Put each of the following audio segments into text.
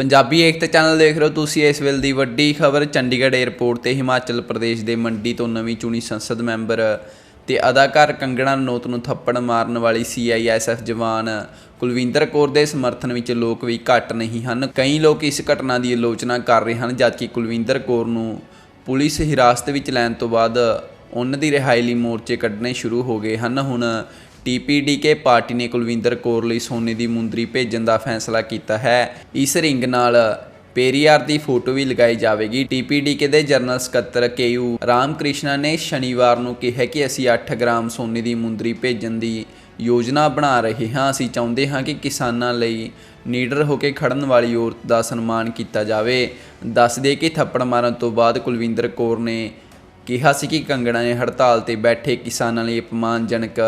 ਪੰਜਾਬੀ ਏਕਤਾ channel ਦੇਖ ਰਹੇ ਹੋ ਤੁਸੀਂ ਇਸ ਵੇਲੇ ਦੀ ਵੱਡੀ ਖਬਰ, ਚੰਡੀਗੜ੍ਹ 에ਅਰਪੋਰਟ ਤੇ ਹਿਮਾਚਲ ਪ੍ਰਦੇਸ਼ ਦੇ ਮੰਡੀ ਤੋਂ ਨਵੀਂ ਚੁਣੀ ਸੰਸਦ ਮੈਂਬਰ ਤੇ ਅਦਾਕਾਰ ਕੰਗਣਾ ਰਣੌਤ ਨੂੰ ਥੱਪੜ ਮਾਰਨ ਵਾਲੀ ਸੀਆਈਐਸਐਫ ਜਵਾਨ ਕੁਲਵਿੰਦਰ ਕੌਰ ਦੇ ਸਮਰਥਨ ਵਿੱਚ ਲੋਕ ਵੀ ਘੱਟ ਨਹੀਂ ਹਨ। ਕਈ ਲੋਕ ਇਸ ਘਟਨਾ ਦੀ ਆਲੋਚਨਾ ਕਰ ਰਹੇ ਹਨ, ਜਦਕਿ ਕੁਲਵਿੰਦਰ ਕੌਰ ਨੂੰ ਪੁਲਿਸ ਹਿਰਾਸਤ ਵਿੱਚ ਲੈਣ ਤੋਂ ਬਾਅਦ ਉਹਨਾਂ ਦੀ ਰਿਹਾਈ ਲਈ ਮੋਰਚੇ ਕੱਢਣੇ ਸ਼ੁਰੂ ਹੋ ਗਏ ਹਨ। ਹੁਣ ਟੀਪੀਡੀਕੇ ਪਾਰਟੀ ਨੇ ਕੁਲਵਿੰਦਰ ਕੌਰ ਲਈ ਸੋਨੇ ਦੀ ਮੁੰਦਰੀ ਭੇਜਣ ਦਾ ਫੈਸਲਾ ਕੀਤਾ ਹੈ। ਇਸ ਰਿੰਗ ਨਾਲ ਪੇਰੀਆਰ ਦੀ ਫੋਟੋ ਵੀ ਲਗਾਈ ਜਾਵੇਗੀ। ਟੀਪੀਡੀਕੇ ਦੇ ਜਨਰਲ ਸਕੱਤਰ ਕੇਯੂ ਰਾਮਕ੍ਰਿਸ਼ਨਾ ਨੇ ਸ਼ਨੀਵਾਰ ਨੂੰ ਕਿਹਾ ਕਿ ਅਸੀਂ 8 ਗ੍ਰਾਮ ਸੋਨੇ ਦੀ ਮੁੰਦਰੀ ਭੇਜਣ ਦੀ ਯੋਜਨਾ ਬਣਾ ਰਹੇ ਹਾਂ। ਅਸੀਂ ਚਾਹੁੰਦੇ ਹਾਂ ਕਿ ਕਿਸਾਨਾਂ ਲਈ ਨੀਡਰ ਹੋ ਕੇ ਖੜਨ ਵਾਲੀ ਔਰਤ ਦਾ ਸਨਮਾਨ ਕੀਤਾ ਜਾਵੇ। ਦੱਸ ਦੇ ਕਿ ਥੱਪੜ ਮਾਰਨ ਤੋਂ ਬਾਅਦ ਕੁਲਵਿੰਦਰ ਕੌਰ ਨੇ ਕਿਹਾ ਸੀ ਕਿ ਕੰਗਣਾ ਨੇ ਹੜਤਾਲ ਤੇ ਬੈਠੇ ਕਿਸਾਨਾਂ ਲਈ ਅਪਮਾਨਜਨਕ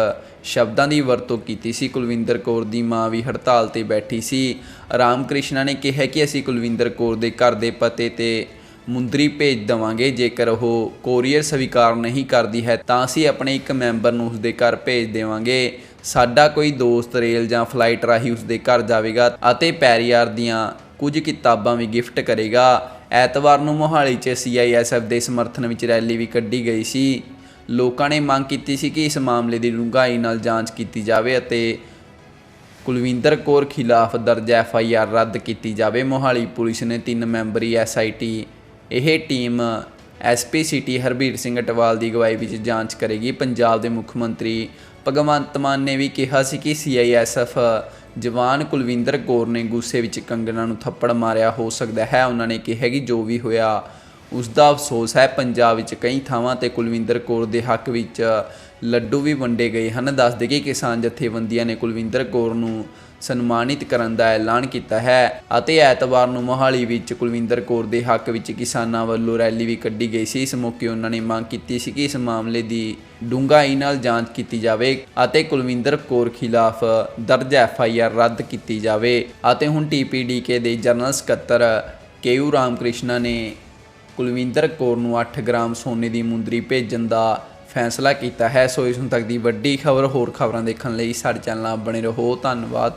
ਸ਼ਬਦਾਂ ਦੀ ਵਰਤੋਂ ਕੀਤੀ ਸੀ। ਕੁਲਵਿੰਦਰ ਕੌਰ ਦੀ ਮਾਂ ਵੀ ਹੜਤਾਲ ਤੇ ਬੈਠੀ ਸੀ। ਰਾਮ ਕ੍ਰਿਸ਼ਨਾ ਨੇ ਕਿਹਾ ਕਿ ਅਸੀਂ ਕੁਲਵਿੰਦਰ ਕੌਰ ਦੇ ਘਰ ਦੇ ਪਤੇ ਤੇ ਮੁੰਦਰੀ ਭੇਜ ਦਵਾਂਗੇ। ਜੇਕਰ ਉਹ ਕੋਰੀਅਰ ਸਵੀਕਾਰ ਨਹੀਂ ਕਰਦੀ ਹੈ, ਤਾਂ ਅਸੀਂ ਆਪਣੇ ਇੱਕ ਮੈਂਬਰ ਨੂੰ ਉਸਦੇ ਘਰ ਭੇਜ ਦੇਵਾਂਗੇ। ਸਾਡਾ ਕੋਈ ਦੋਸਤ ਰੇਲ ਜਾਂ ਫਲਾਈਟ ਰਾਹੀਂ ਉਸਦੇ ਘਰ ਜਾਵੇਗਾ ਅਤੇ ਪੈਰੀਆਰ ਦੀਆਂ ਕੁਝ ਕਿਤਾਬਾਂ ਵੀ ਗਿਫਟ ਕਰੇਗਾ। ਐਤਵਾਰ ਨੂੰ ਮੋਹਾਲੀ 'ਚ ਸੀਆਈਐਸਐਫ ਦੇ ਸਮਰਥਨ ਵਿੱਚ ਰੈਲੀ ਵੀ ਕੱਢੀ ਗਈ ਸੀ। ਲੋਕਾਂ ਨੇ ਮੰਗ ਕੀਤੀ ਸੀ ਕਿ ਇਸ ਮਾਮਲੇ ਦੀ ਡੂੰਘਾਈ ਨਾਲ ਜਾਂਚ ਕੀਤੀ ਜਾਵੇ ਅਤੇ ਕੁਲਵਿੰਦਰ ਕੌਰ ਖਿਲਾਫ ਦਰਜ ਐਫ ਆਈ ਆਰ ਰੱਦ ਕੀਤੀ ਜਾਵੇ। ਮੋਹਾਲੀ ਪੁਲਿਸ ਨੇ ਤਿੰਨ ਮੈਂਬਰੀ ਐਸ ਆਈ ਟੀ, ਇਹ team SP city Harbir Singh Atwal ਦੀ ਅਗਵਾਈ ਵਿੱਚ ਜਾਂਚ ਕਰੇਗੀ। ਪੰਜਾਬ ਦੇ ਮੁੱਖ ਮੰਤਰੀ ਭਗਵੰਤ ਮਾਨ ਨੇ ਵੀ ਕਿਹਾ ਸੀ ਕਿ ਸੀ ਆਈ ਐੱਸ ਸੀਆਈਐਸਐਫ ਜਵਾਨ ਕੁਲਵਿੰਦਰ ਕੌਰ ਨੇ ਗੁੱਸੇ ਵਿੱਚ ਕੰਗਣਾ ਨੂੰ ਥੱਪੜ ਮਾਰਿਆ। ਹੋ ਸਕਦਾ ਹੈ ਉਹਨਾਂ ਨੇ ਕਿਹਾ ਕਿ ਜੋ ਵੀ ਹੋਇਆ ਉਸ ਦਾ ਅਫਸੋਸ ਹੈ, ਪੰਜਾਬ ਵਿੱਚ ਕਈ ਥਾਵਾਂ ਤੇ ਕੁਲਵਿੰਦਰ ਕੌਰ ਦੇ ਹੱਕ ਵਿੱਚ ਲੱਡੂ ਵੀ ਵੰਡੇ ਗਏ ਹਨ। ਦੱਸਦੇ ਕਿ ਕਿਸਾਨ ਜਥੇਬੰਦੀਆਂ ਨੇ ਕੁਲਵਿੰਦਰ ਕੌਰ ਨੂੰ ਸਨਮਾਨਿਤ ਕਰਨ ਦਾ ਐਲਾਨ ਕੀਤਾ ਹੈ ਅਤੇ ਐਤਵਾਰ ਨੂੰ ਮੋਹਾਲੀ ਵਿੱਚ ਕੁਲਵਿੰਦਰ ਕੌਰ ਦੇ ਹੱਕ ਵਿੱਚ ਕਿਸਾਨਾਂ ਵੱਲੋਂ ਰੈਲੀ ਵੀ ਕੱਢੀ ਗਈ ਸੀ। ਇਸ ਮੌਕੇ ਉਹਨਾਂ ਨੇ ਮੰਗ ਕੀਤੀ ਸੀ ਕਿ ਇਸ ਮਾਮਲੇ ਦੀ ਡੂੰਘਾਈ ਨਾਲ ਜਾਂਚ ਕੀਤੀ ਜਾਵੇ ਅਤੇ ਕੁਲਵਿੰਦਰ ਕੌਰ ਖਿਲਾਫ ਦਰਜ ਐਫ ਆਈ ਆਰ ਰੱਦ ਕੀਤੀ ਜਾਵੇ ਅਤੇ ਹੁਣ ਟੀ ਪੀ ਡੀ ਕੇ ਦੇ ਜਨਰਲ ਸਕੱਤਰ ਕੇਯੂ ਰਾਮਕ੍ਰਿਸ਼ਨਾ ਨੇ ਕੁਲਵਿੰਦਰ ਕੌਰ ਨੂੰ 8 ਗ੍ਰਾਮ ਸੋਨੇ ਦੀ ਮੁੰਦਰੀ ਭੇਜਣ ਦਾ ਫੈਸਲਾ ਕੀਤਾ ਹੈ। ਸੋ ਇਸ ਹੁਣ ਤੱਕ ਦੀ ਵੱਡੀ ਖਬਰ, ਹੋਰ ਖਬਰਾਂ ਦੇਖਣ ਲਈ ਸਾਡੇ ਚੈਨਲ ਨਾਲ ਬਣੇ ਰਹੋ। ਧੰਨਵਾਦ।